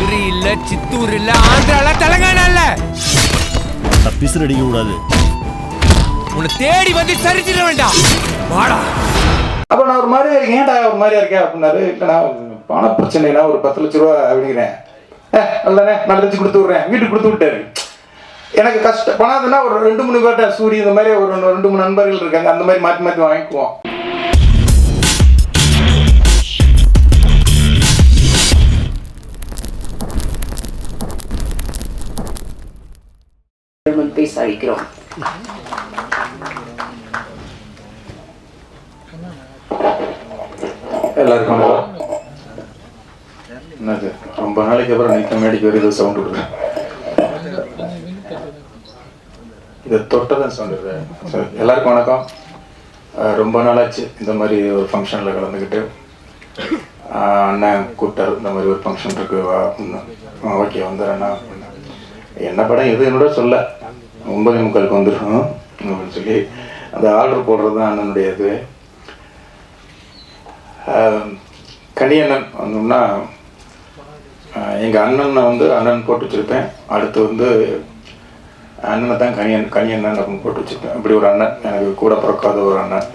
மதுரை இல்ல சித்தூர் இல்ல ஆந்திரால தெலங்கானா இல்ல பிசுறு அடிக்க கூடாது. உன்னை தேடி வந்து சரிச்சிட வேண்டாம். வாடா. அப்போ நான் ஒரு மாதிரியா இருக்கேன் ஏன்டா ஒரு மாதிரியா இருக்கேன் அப்படின்னாரு. இல்லைண்ணா பண பிரச்சனைனா ஒரு பத்து லட்ச ரூபா அப்படிங்கிறேன் அல்லண்ணே நான் லட்சம் கொடுத்து விட்றேன். வீட்டுக்கு கொடுத்து விட்டாரு. எனக்கு கஷ்டம் பணம் ஒரு ரெண்டு மூணு பேர்ட்ட சூரிய இந்த மாதிரி ஒரு ரெண்டு மூணு நண்பர்கள் இருக்காங்க. அந்த மாதிரி மாற்றி மாற்றி வாங்கிக்குவோம். முன் பேச எல்லாருக்கும் வணக்கம். என்னது? ரொம்ப நாளைக்கு அப்புறம் நீக்க மேடிக்கு வருது சவுண்ட் விடுறேன் இதை தொட்டதான் சவுண்ட் விடுறேன் எல்லாருக்கும் வணக்கம். ரொம்ப நாளாச்சு இந்த மாதிரி ஒரு ஃபங்க்ஷனில் கலந்துக்கிட்டு. அண்ணன் கூப்பிட்டார் இந்த மாதிரி ஒரு ஃபங்க்ஷன் இருக்கு வா அப்படின்னு ஓகே வந்துடுறேண்ணா என்ன படம் எது என்னோட சொல்ல. ஒன்பது முக்காலுக்கு வந்துடும் அப்படின்னு சொல்லி அந்த ஆர்டர் போடுறது தான் அண்ணனுடைய இது கனியண்ணன் வந்தோம்னா எங்கள் அண்ணனை வந்து அண்ணன் போட்டு வச்சுருப்பேன். அடுத்து வந்து அண்ணனை தான் கனியன் கனியண்ணன் அப்படின்னு போட்டு வச்சுருப்பேன். அப்படி ஒரு அண்ணன் எனக்கு கூட பிறக்காத ஒரு அண்ணன்.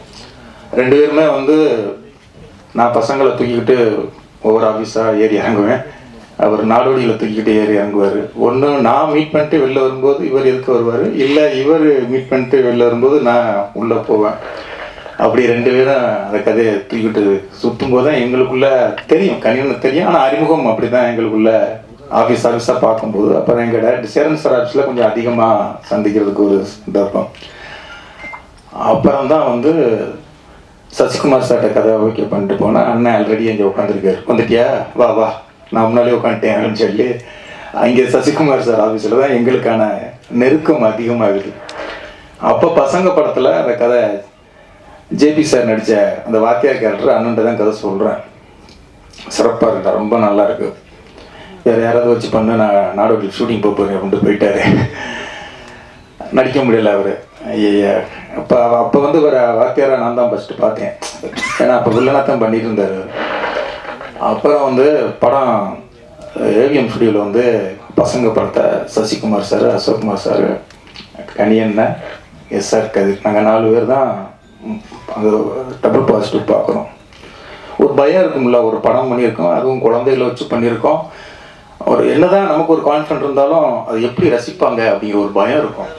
ரெண்டு பேருமே வந்து நான் பசங்களை தூக்கிக்கிட்டு ஒவ்வொரு ஆஃபீஸாக ஏறி இறங்குவேன். அவர் நாடோடியில் தூக்கிக்கிட்டு ஏறி இறங்குவார். ஒன்று நான் மீட் பண்ணிட்டு வெளில வரும்போது இவர் எதுக்கு வருவார்? இல்லை இவர் மீட் பண்ணிட்டு வெளில வரும்போது நான் உள்ளே போவேன். அப்படி ரெண்டு பேரும் அந்த கதையை தூக்கிட்டு சுற்றும் போது தான் எங்களுக்குள்ள தெரியும். கணினு தெரியும். ஆனால் அறிமுகம் அப்படி தான் எங்களுக்குள்ள ஆஃபீஸ் ஆஃபீஸாக பார்க்கும்போது. அப்புறம் எங்கள் டேரக்டர் சேரன் சார் ஆஃபீஸில் கொஞ்சம் அதிகமாக சந்திக்கிறதுக்கு ஒரு சந்தர்ப்பம். அப்புறம் தான் வந்து சசிகுமார் சார்ட்ட கதை ஓகே பண்ணிட்டு போனால் அண்ணன் ஆல்ரெடி அங்கே உட்காந்துருக்காரு வந்துட்டியா? வா வா. நான் முன்னாலே உட்காந்துட்டேன் அப்படின்னு சொல்லி அங்கே சசிகுமார் சார் ஆஃபீஸில் தான் எங்களுக்கான நெருக்கம் அதிகமாகுது. அப்போ பசங்க படத்தில் அந்த கதை ஜேபி சார் நடித்த அந்த வாத்தியார் கேரக்டர் அண்ணன்ட்ட தான் கதை சொல்கிறேன் சிறப்பாக இருந்தால் ரொம்ப நல்லா இருக்கு. வேறு யாராவது வச்சு பண்ண நான் நாடோட்டில் ஷூட்டிங் போகிறேன் அப்படின்ட்டு போயிட்டாரு. நடிக்க முடியல அவர். ஐயா அப்போ அப்போ வந்து ஒரு வாத்தியாரை நான் தான் ஃபஸ்ட்டு பார்த்தேன். ஏன்னா அப்போ வில்லனாக தான் பண்ணிட்டு இருந்தார். அப்புறம் வந்து படம் ஏவிஎம் ஸ்டுடியோவில் வந்து பசங்க படத்தை Sasikumar sir Ashokkumar sir Kaniyannan SR Kathir. நாங்கள் நாலு பேர் தான் அது அந்த டபுள் பாசிட்டிவ் பார்க்குறோம் ஒரு பயம் இருக்கும்ல ஒரு படம் பண்ணியிருக்கோம் அதுவும் குழந்தைகளை வச்சு பண்ணியிருக்கோம். ஒரு என்னதான் நமக்கு ஒரு கான்ஃபிடன்ட் இருந்தாலும் அது எப்படி ரசிப்பாங்க அப்படிங்கிற ஒரு பயம் இருக்கும்.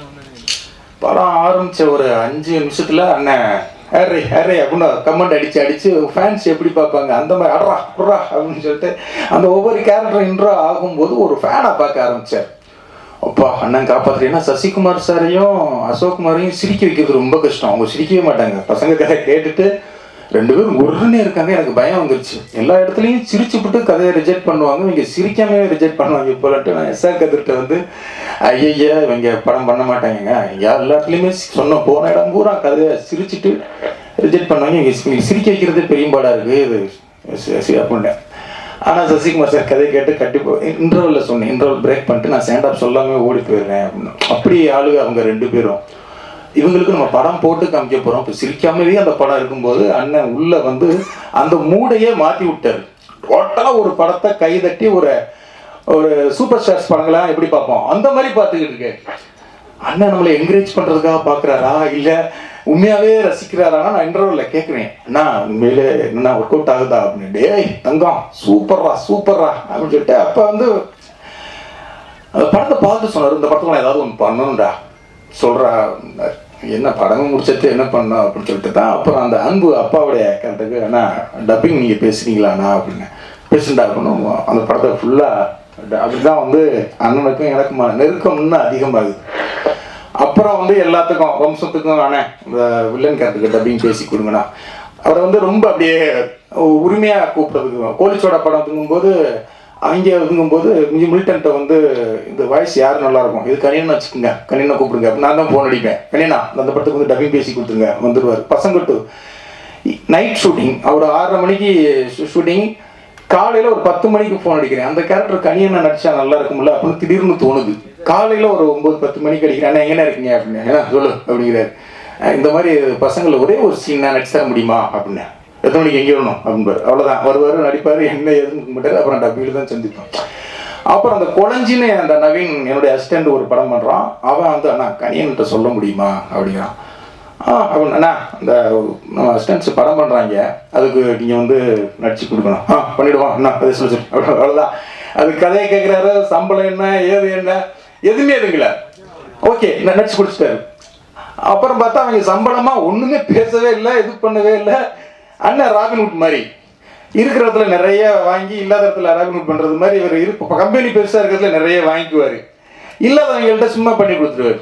படம் ஆரம்பித்த ஒரு அஞ்சு நிமிஷத்தில் அண்ணன் ஹேரே ஹேரே அப்படின்னு கமெண்ட் அடித்து அடித்து ஃபேன்ஸ் எப்படி பார்ப்பாங்க? அந்த மாதிரி அட்ரா குட்ரா அப்படின்னு சொல்லிட்டு அந்த ஒவ்வொரு கேரக்டர் இன்ட்ரோ ஆகும்போது ஒரு ஃபேனை பார்க்க ஆரம்பித்தார் அப்பா அண்ணன் காப்பாற்றுறீங்கன்னா சசிகுமார் சாரையும் அசோக்குமாரையும் சிரிக்க வைக்கிறது ரொம்ப கஷ்டம். அவங்க சிரிக்கவே மாட்டாங்க. பசங்க கதை கேட்டுட்டு ரெண்டு பேரும் ஒருன்னு இருக்காங்க. எனக்கு பயம் வந்துருச்சு. எல்லா இடத்துலையும் சிரிச்சுப்புட்டு கதையை ரிஜெக்ட் பண்ணுவாங்க. இவங்க சிரிக்காமே ரிஜெக்ட் பண்ணுவாங்க போலன்ட்டு நான் எஸ்ஆர் கதிர்கிட்ட வந்து ஐயா இவங்க படம் பண்ண மாட்டாங்க எல்லா இடத்துலையுமே சொன்ன போன இடம் பூரா கதையை சிரிச்சுட்டு ரிஜெக்ட் பண்ணுவாங்க. இவங்க சிரிக்க வைக்கிறது பெரியம்பாடாக இருக்குது இது சி- அப்படின்னேன் ஆனால் சசிகுமார் சார் கதை கேட்டு கண்டிப்பாக இன்டர்வலில் சொன்னேன். இன்டர்வல் பிரேக் பண்ணிட்டு நான் ஸ்டாண்ட் அப் சொல்லாமே ஓடி போயிடுறேன். அப்படின்னு அப்படி ஆளுங்க அவங்க ரெண்டு பேரும். இவங்களுக்கு நம்ம படம் போட்டு காமிக்க போகிறோம் இப்போ சிரிக்காமவே அந்த படம் இருக்கும்போது அண்ணன் உள்ள வந்து அந்த மூடையே மாற்றி விட்டாரு. டோட்டலாக ஒரு படத்தை கைதட்டி ஒரு ஒரு சூப்பர் ஸ்டார்ஸ் படங்களாம் எப்படி பார்ப்போம்? அந்த மாதிரி பார்த்துக்கிட்டு இருக்கேன். அண்ணன் நம்மளை என்கரேஜ் பண்ணுறதுக்காக பார்க்குறாரா? இல்லை உண்மையாகவே ரசிக்கிறாரானா நான் இன்டர்வலில் கேட்குறேன். அண்ணா உண்மையிலே என்ன ஒர்க் அவுட் ஆகுதா அப்படின்னு. டேய் தங்கம் சூப்பர்ரா சூப்பர்ரா அப்படின்னு சொல்லிட்டு அப்போ வந்து அந்த படத்தை பார்த்து சொன்னார். இந்த படத்தில் நான் ஏதாவது ஒன்று பண்ணணும்டா சொல்கிறா என்ன படமும் முடிச்சது என்ன பண்ணோம் அப்படின்னு சொல்லிட்டு தான் அப்புறம் அந்த அன்பு அப்பாவுடைய கேரக்டருக்கு அண்ணா டப்பிங் நீங்கள் பேசுறீங்களாண்ணா அப்படின்னு. பேசுண்டா அப்படின்னு அந்த படத்தை ஃபுல்லாக அப்படிதான் வந்து அண்ணனுக்கும் எனக்குமான நெருக்கம் இன்னும் அதிகமாகுது. அப்புறம் வந்து எல்லாத்துக்கும் வம்சத்துக்கும் அண்ணே இந்த வில்லன் கேரக்டருக்கு டப்பிங் பேசி கொடுங்கண்ணா. அவரை வந்து ரொம்ப அப்படியே உரிமையாக கூப்பிட்றதுக்கு கோலிச்சோட படம் போது அங்கே இருக்கும்போது கொஞ்சம் மில்டன்ட்ட வந்து இந்த வாய்ஸ் யார் நல்லா இருக்கும் இது கனியனை வச்சுக்கோங்க. கனியனை கூப்பிடுங்க. நான் தான் ஃபோன் அடிப்பேன். கனியனா அந்த படத்துக்கு வந்து டப்பிங் பேசி கொடுத்துருங்க. வந்துடுவார் பசங்கட்டு நைட் ஷூட்டிங் அவர் ஆறரை மணிக்கு ஷூட்டிங் காலையில் ஒரு பத்து மணிக்கு ஃபோன் அடிக்கிறேன். அந்த கேரக்டர் கனியனை நடிச்சா நல்லா இருக்கும்ல அப்படின்னு திடீர்னு தோணுது. காலையில் ஒரு ஒம்பது பத்து மணிக்கு அடிக்கிறேன். அண்ணா எங்கே இருக்கீங்க? அப்படின்னு. "ஏன்னா, சொல்லு அப்படிங்கிறாரு. இந்த மாதிரி பசங்களை ஒரே ஒரு சீன் நான் நடிச்சு தர முடியுமா? அப்படின்னு. எத்தனை மணிக்கு எங்கே வரணும் அப்படின்பாரு அவ்வளோதான் வருவார் நடிப்பார் என்ன ஏதுன்னு மாட்டார் அப்புறம் டப்பியில் தான் சந்திப்போம் அப்புறம் அந்த குழஞ்சின்னு அந்த நவீன் என்னுடைய அசிஸ்டண்ட் ஒரு படம் பண்ணுறான் அவன் வந்து அண்ணா கனியன்கிட்ட சொல்ல முடியுமா? அப்படிங்கிறான். ஆ அப்படின்னா அண்ணா அந்த நம்ம அசிஸ்டன்ட்ஸ் படம் பண்ணுறாங்க அதுக்கு நீங்கள் வந்து நடிச்சு கொடுக்கணும். ஆ பண்ணிவிடுவான் அண்ணா அதை சொல்லி அவ்வளோதான் அது கதையை கேட்குறாரு சம்பளம் என்ன ஏது என்ன எதுவுமே எதுங்கள ஓகே நடிச்சு கொடுத்துட்டாரு. அப்புறம் பார்த்தா அவங்க சம்பளமாக ஒன்றுமே பேசவே இல்லை இது பண்ணவே இல்லை. அண்ணன் ராபின்வுட் மாதிரி. இருக்கிற இடத்துல நிறைய வாங்கி இல்லாத இடத்துல ராபின்வுட் பண்ணுறது மாதிரி இவர் இருக்கு கம்பெனி பெருசாக இருக்கிறதுல நிறைய வாங்கிக்குவார். இல்லாதவங்கள்ட்ட சும்மா பண்ணி கொடுத்துருவாரு.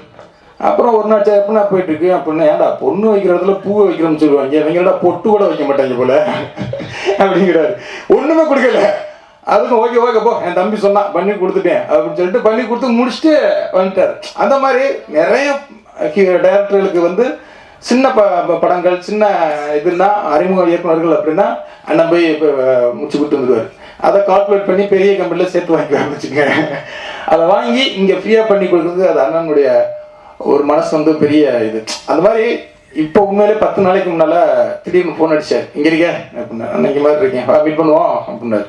அப்புறம் ஒரு நாள் எப்படின்னா போயிட்டு இருக்கு அப்படின்னா ஏன்டா பொண்ணு வைக்கிற இடத்துல பூவை வைக்கிறோம்னு சொல்லுவாங்க. இவங்கள்ட்ட பொட்டு கூட வைக்க மாட்டாங்க போல. அப்படிங்கிறாரு. ஒன்றுமே கொடுக்கல. அதுக்கும் ஓகே ஓகே போ. என் தம்பி சொன்னான் பண்ணி கொடுத்துட்டேன். அப்படின்னு சொல்லிட்டு பண்ணி கொடுத்து முடிச்சுட்டு வந்துட்டார். அந்த மாதிரி நிறைய டேரக்டர்களுக்கு வந்து சின்ன ப படங்கள் சின்ன இதுன்னா அறிமுக இயக்குனர்கள் அப்படின்னா அண்ணன் போய் இப்போ முடிச்சு கொடுத்து வந்துடுவார் அதை கால்குலேட் பண்ணி பெரிய கம்பெனியில் சேர்த்து வாங்கி ஆரம்பிச்சுங்க அதை வாங்கி இங்கே ஃப்ரீயாக பண்ணி கொடுக்குறது அது அண்ணனுடைய ஒரு மனசு வந்து பெரிய இது. அந்த மாதிரி இப்போ உண்மையிலே பத்து நாளைக்கு முன்னால் திடீர்னு ஃபோன் அடிச்சார். இங்கே இருக்க. அப்படின்னா அன்னைக்கு மாதிரி இருக்கேன். மீட் பண்ணுவோம். அப்படின்னாரு.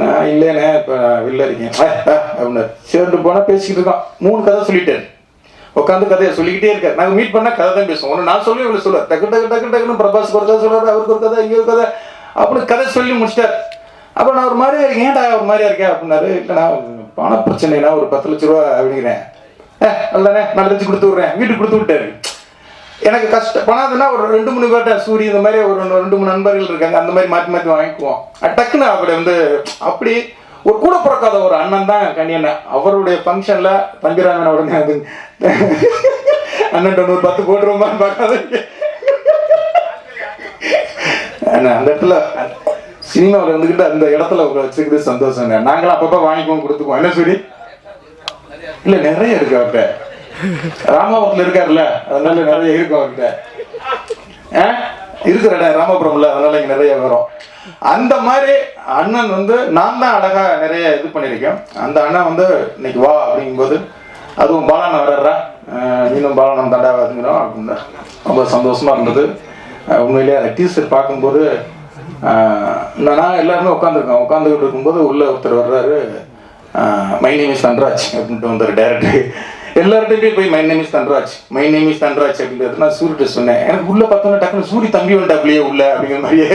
நான் இல்லைண்ணே இப்போ வெளில இருக்கேன். அப்படின்னாரு. சேர்ந்து போனால் பேசிக்கிட்டு இருக்கோம் மூணு கதை சொல்லிட்டேன் உட்காந்து கதையை சொல்லிக்கிட்டே இருக்காரு. நாங்கள் மீட் பண்ணால் கதை தான் பேசுவோம். ஒன்று நான் சொல்லி இவ்வளோ சொல்லுவேன் டக்கு டக்கு டக்கு டக்குன்னு பிரபாஸ் ஒரு கதை சொல்லுவார் அவருக்கு ஒரு கதை இங்கே ஒரு கதை. அப்படின்னு கதை சொல்லி முடிச்சிட்டார். அப்போ நான் ஒரு மாதிரியா இருக்கேன். ஏன்டா ஒரு மாதிரியா இருக்கேன் அப்படின்னாரு. இல்லைண்ணா பண பிரச்சனைனா ஒரு பத்து லட்ச ரூபா அப்படிங்கிறேன் ஏ அல்லதானே நான் லட்சம் கொடுத்து விட்றேன். வீட்டுக்கு கொடுத்து விட்டாரு. எனக்கு கஷ்டம் பணாதுன்னா ஒரு ரெண்டு மூணு பேர்ட்ட சூரிய இந்த மாதிரி ஒரு ரெண்டு மூணு நண்பர்கள் இருக்காங்க. அந்த மாதிரி மாற்றி மாற்றி வாங்கிக்குவோம். டக்குன்னு அப்படி வந்து அப்படி ஒரு கூட பிறக்காத ஒரு அண்ணன் தான் கண்ணியண்ணன் அவருடைய ஃபங்க்ஷனில் தம்பிராமன் உடனே அது. அண்ணன் ஒரு பத்து போட்டுருமான்னு பார்க்காதீங்க அண்ணா, அந்த இடத்துல சினிமாவில் இருந்துக்கிட்டு அந்த இடத்துல வச்சுக்கிறது சந்தோஷம் நாங்களும் அப்பப்போ வாங்கிக்குவோம் கொடுத்துக்குவோம். என்ன சொல்லி இல்லை நிறைய இருக்கு அவர்கிட்ட. ராமாபுரத்தில் இருக்காருல்ல. அதனால நிறைய இருக்கும் அவர்கிட்ட. ஆ? இருக்கிற இடம் ராமபுரம்ல அதனால இங்க நிறைய வரும். அந்த மாதிரி அண்ணன் வந்து நான் தான் அழகா நிறைய இது பண்ணியிருக்கேன். அந்த அண்ணன் வந்து இன்னைக்கு வா அப்படிங்கும்போது அதுவும் பாலான வர்றா நீனும் பாலானம் தாண்டா வருங்கிறோம் அப்படின்னா ரொம்ப சந்தோஷமா இருந்தது. உண்மையிலேயே அந்த டீசர் பார்க்கும்போது நான் எல்லாருமே உட்காந்துருக்கோம் உட்காந்துக்கிட்டு இருக்கும்போது உள்ள ஒருத்தர் வர்றாரு. மை நேம் இஸ் சன்ராஜ் அப்படின்ட்டு வந்தார் டேரக்டர் எல்லார்ட்டையுமே போய் my name is Dhanraj my name is Dhanraj அப்படின்றது நான் சூரிட்ட சொன்னேன். எனக்கு உள்ள பார்த்தோன்னா டக்குனு சூரி தம்பி வந்துட்டாப்லையே உள்ள அப்படிங்கிற மாதிரியே.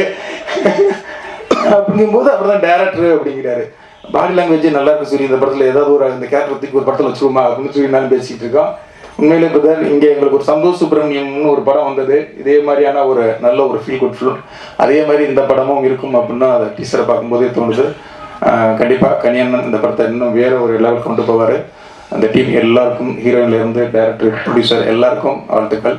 அப்படிங்கும்போது அப்புறம் தான் டேரக்டர் அப்படிங்கிறாரு. பாடி லாங்குவேஜ் நல்லா இருக்கு சூரிய இந்த படத்தில் ஏதாவது ஒரு இந்த கேரக்டர் ஒரு படத்தில் வச்சுருமா அப்படின்னு சொல்லி நான் பேசிகிட்டு இருக்கோம். உண்மையிலே பிரதர் இங்கே எங்களுக்கு ஒரு சந்தோஷ் சுப்பிரமணியம்னு ஒரு படம் வந்தது. இதே மாதிரியான ஒரு நல்ல ஒரு ஃபீல் குட் ஃபிலிம் அதே மாதிரி இந்த படமும் இருக்கும் அப்படின்னு அதை டீச்சரை பார்க்கும்போதே தோணுது. கண்டிப்பாக கனியண்ணன் இந்த படத்தை இன்னும் வேற ஒரு லெவல் கொண்டு போவார். அந்த டீம் எல்லாருக்கும் ஹீரோயின்லேருந்து இருந்து ப்ரொடியூசர் எல்லாருக்கும் வாழ்த்துக்கள்.